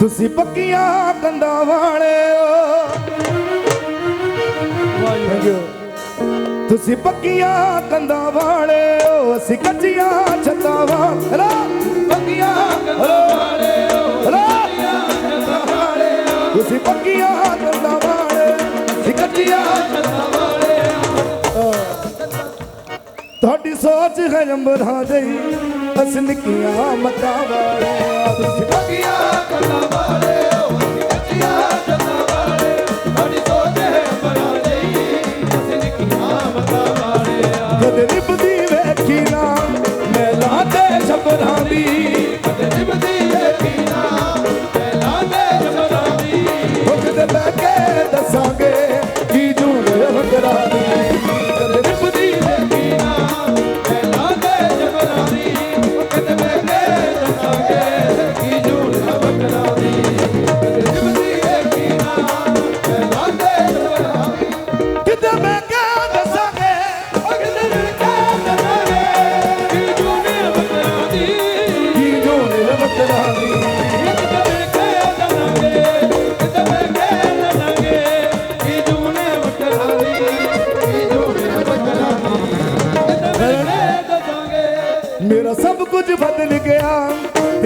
ਤੁਸੀਂ ਪੱਕੀਆਂ ਕੰਦਾ ਵਾਲਿਓ ਤੁਸੀਂ ਪੱਕੀਆਂ ਕੰਦਾ ਵਾਲਿਓ ਅਸੀਂ ਕੱਚੀਆਂ ਛੱਤਾਂ ਵਾਲਿਓ ਪੱਕੀਆਂ ਕੰਦਾ ਵਾਲਿਓ ਤੁਸੀਂ ਪੱਕੀਆਂ ਕੰਦਾ ਵਾਲਿਓ ਅਸੀਂ ਕੱਚੀਆਂ ਛੱਤਾਂ ਵਾਲਿਓ ਤੁਹਾਡੀ ਸੋਚ ਹੈ ਅੰਬਰਾਂ ਦੇ। ਅਸੀਂ ਨਿੱਕੀਆਂ ਮੱਤਾਂ ਵਾਲੇ ਦੁੱਖ ਲੱਗਿਆ ਕੰਨਾਂ ਵਾਲਿਆ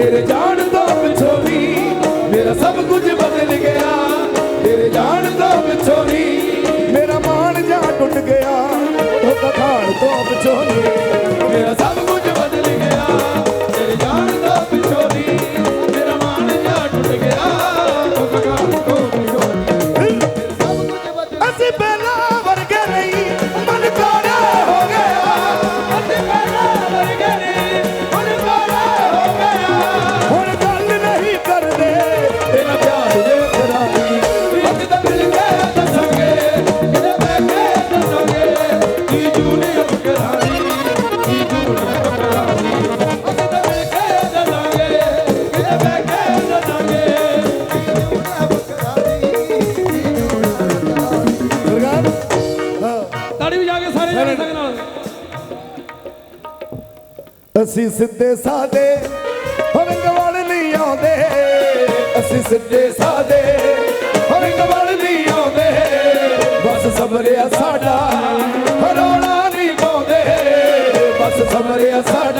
ਤੇਰੇ ਜਾਣ ਤੋਂ ਅਸੀਂ ਸਿੱਧੇ ਸਾਦੇ ਹਰਿੰਗ ਵਾਲ ਨਹੀਂ ਆਉਂਦੇ। ਅਸੀਂ ਸਿੱਧੇ ਸਾਦੇ ਹਰਿੰਗ ਵਾਲ ਨਹੀਂ ਆਉਂਦੇ। ਬਸ ਸਬਰਿਆ ਸਾਡਾ ਰੋਣਾ ਨਹੀਂ ਪਾਉਂਦੇ। ਬਸ ਸਬਰਿਆ ਸਾਡਾ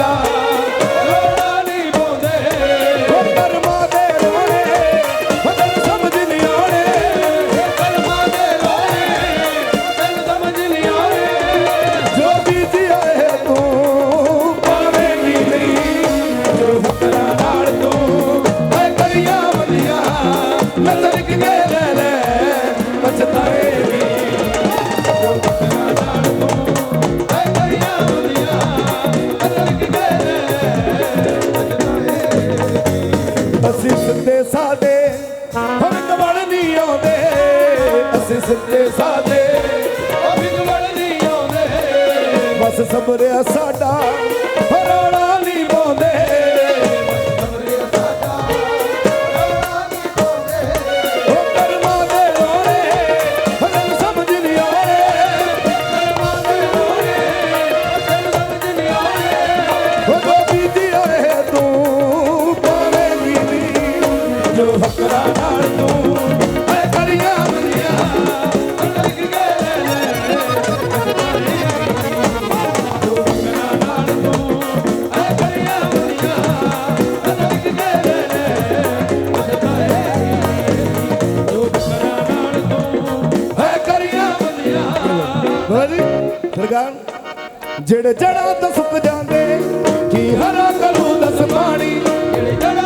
ਸਬਰਿਆ ਸਾਡਾ ਰੌਲਾ ਨਹੀਂ ਪਾਉਂਦੇ ਦਰਗਾਨ ਜਿਹੜੇ ਜੜਾ ਦਸਕ ਜਾਂਦੇ ਕੀ ਹਰਾ ਕਰੂ ਦਸ ਪਾਣੀ? ਜਿਹੜੇ ਜੜਾ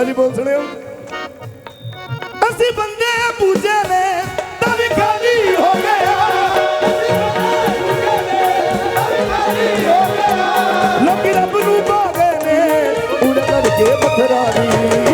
ਹਾਂਜੀ ਬੋਲ ਸੁਣਿਓ। ਅਸੀਂ ਬੰਦੇ ਪੂਜੇ ਨੇ, ਤਾਂ ਵੀ ਖਾਲੀ ਹੋ ਗਿਆ ਲੋਕੀ ਰੱਬ ਨੂੰ ਭਾਗੇ ਨੇ ਉਹਨਾਂ ਕਰਕੇ ਬਥਰਾਣੀ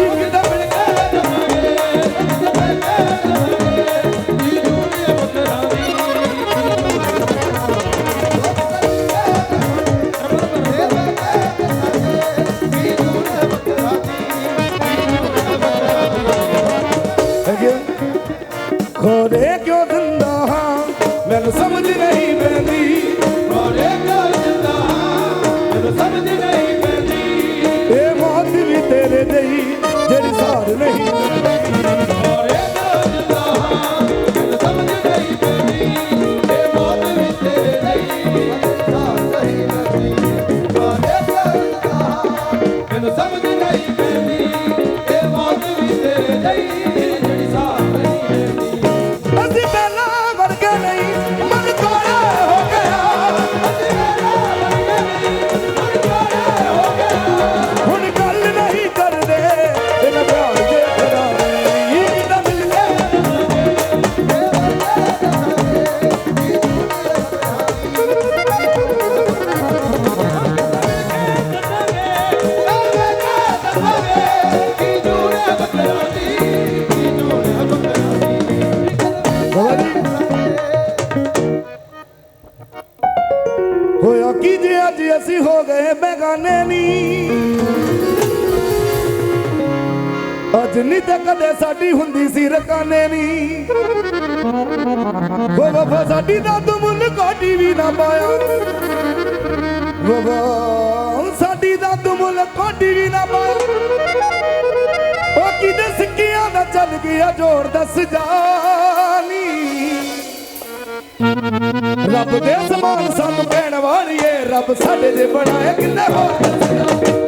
ਅੱਜ ਨਹੀਂ ਤਾਂ ਕਦੇ ਸਾਡੀ ਹੁੰਦੀ ਸੀ ਰਕਾਨੇ ਨੀ। ਉਹ ਵਫਾ ਸਾਡੀ ਦਾ ਤੁਮੁੱਲ ਕੋਟੀ ਵੀ ਨਾ ਪਾਇਆ। ਵਫਾ ਸਾਡੀ ਦਾ ਤੁਮੁੱਲ ਕੋਟੀ ਵੀ ਨਾ ਪਾਇਆ। ਉਹ ਕਿਤੇ ਸਿੱਕਿਆਂ ਦਾ ਚੱਲ ਗਿਆ ਜੋਰ ਦੱਸ ਜਾਨੀ। ਰੱਬ ਦੇ ਸਮਾਨ ਸਾਨੂੰ ਪੈਣ ਵਾਲੀਏ, ਰੱਬ ਸਾਡੇ ਦੇ ਬਣਾਇਆ ਕਿੰਨੇ ਹੋਰ ਰੱਬ ਦੇ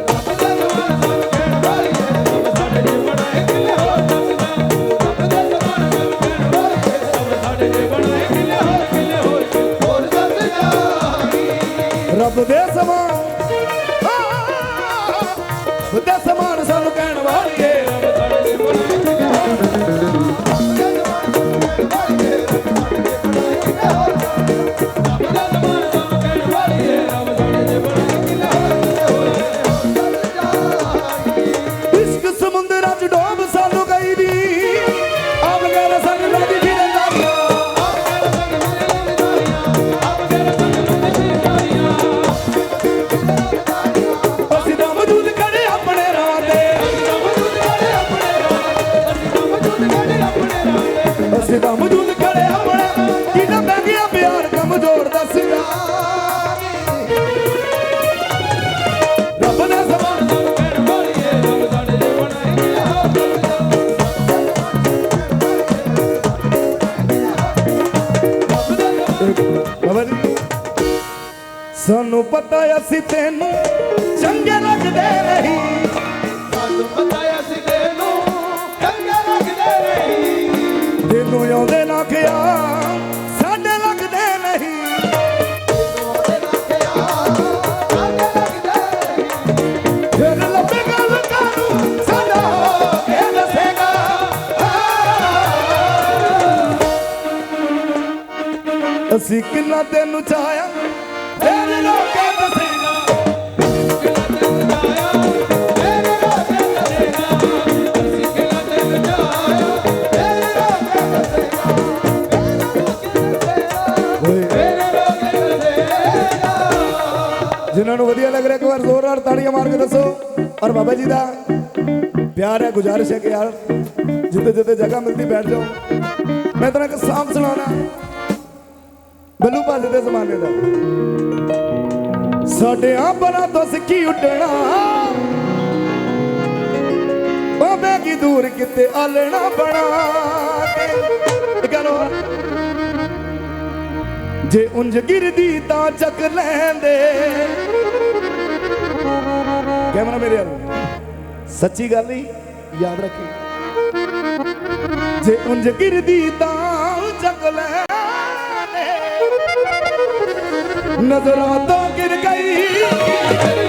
ਸਮਾਨ ਰੱਬ ਦੇ ਸਮਾਨ ਸਾਨੂੰ ਕਹਿਣ ਵਾਲੀਏ ਇਸ਼ਕ ਸਮੁੰਦਰਾਂ ਚ ਡੋਬ ਅਸੀਂ ਤਾਂ ਮੌਜੂਦ ਕਰੇ ਆਪਣੇ। ਬਹਿ ਗਿਆ ਪਿਆਰ ਕਮਜ਼ੋਰ ਦੱਸਦਾ। ਰੱਬ ਨੇ ਸਮਾਨ ਬਾਬਾ ਜੀ ਸਾਨੂੰ ਪਤਾ ਅਸੀਂ ਤੈਨੂੰ ਚੰਗੇ ਲੱਗਦੇ ਨਹੀਂ। ਤੈਨੂੰ ਆਉਂਦੇ ਸਾਡੇ ਲੱਗਦੇ ਨਹੀਂ। ਫਿਰ ਲੱਭੇ ਗੱਲ ਕਾਨੂੰ ਸਾਡਾ ਇਹ ਦੱਸੇਗਾ। ਅਸੀਂ ਕਿੰਨਾ ਤੈਨੂੰ ਚਾਹਿਆ ਤੇਰੇ ਲੋਕਾਂ ਦੱਸੇਗਾ। ਜਿਨ੍ਹਾਂ ਇੱਕ ਤਾੜੀਆਂ ਮਾਰ ਕੇ ਦੱਸੋ। ਔਰ ਬਾਬਾ ਜੀ ਦਾ ਪਿਆਰ ਹੈ ਗੁਜ਼ਾਰਿਸ਼ ਹੈ ਕਿ ਯਾਰ ਜਿੱਥੇ ਜਿੱਥੇ ਜਗ੍ਹਾ ਮਿਲਦੀ ਬੈਠ ਜਾਓ। ਮੈਂ ਤੇਰਾ ਇੱਕ ਸਾਂਗ ਸੁਣਾਉਣਾ। ਬੱਲੂ ਭਾਜੀ ਦੇ ਜ਼ਮਾਨੇ ਦਾ। ਸਾਡੇ ਆਂਬਰਾਂ ਤੋਂ ਸਿੱਖੀ ਉੱਡਣਾ। ਬਾਬੇ ਕੀ ਦੂਰ ਕਿਤੇ ਆਲਣਾ ਬਣਾ ਕੇ ਇਹ ਜੇ ਉਂਝ ਗਿਰਦੀ ਤਾਂ ਚੱਕ ਲੈਂਦੇ। ਕੈਮਰਾ ਮੇਰੇ ਵੱਲ ਸੱਚੀ ਗੱਲ ਹੀ ਯਾਦ ਰੱਖੀ। ਜੇ ਉਂਝ ਗਿਰਦੀ ਤਾਂ ਚੱਕ ਨਜ਼ਰਾਂ ਤੋਂ ਗਿਰ ਗਈ।